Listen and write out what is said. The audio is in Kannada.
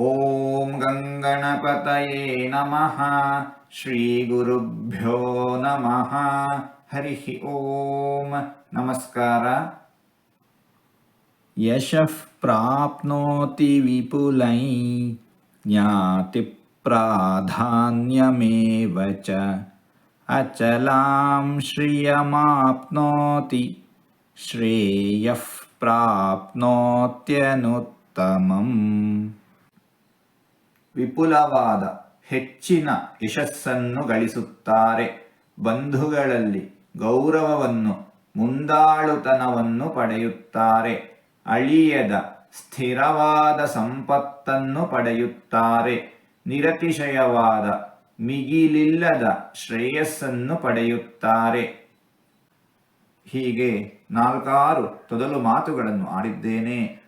ॐ गङ्गणपतये नमः श्रीगुरुभ्यो नमः। हरिः ॐ नमस्कार। यशः प्राप्नोति विपुलै ज्ञातिप्राधान्यमेव च। अचलां श्रियमाप्नोति श्रेयः प्राप्नोत्यनुत्तमम्। ವಿಪುಲವಾದ ಹೆಚ್ಚಿನ ಯಶಸ್ಸನ್ನು ಗಳಿಸುತ್ತಾರೆ. ಬಂಧುಗಳಲ್ಲಿ ಗೌರವವನ್ನು, ಮುಂದಾಳುತನವನ್ನು ಪಡೆಯುತ್ತಾರೆ. ಅಳಿಯದ ಸ್ಥಿರವಾದ ಸಂಪತ್ತನ್ನು ಪಡೆಯುತ್ತಾರೆ. ನಿರತಿಶಯವಾದ ಮಿಗಿಲಿಲ್ಲದ ಶ್ರೇಯಸ್ಸನ್ನು ಪಡೆಯುತ್ತಾರೆ. ಹೀಗೆ ನಾಲ್ಕಾರು ತೊದಲು ಮಾತುಗಳನ್ನು ಆಡಿದ್ದೇನೆ.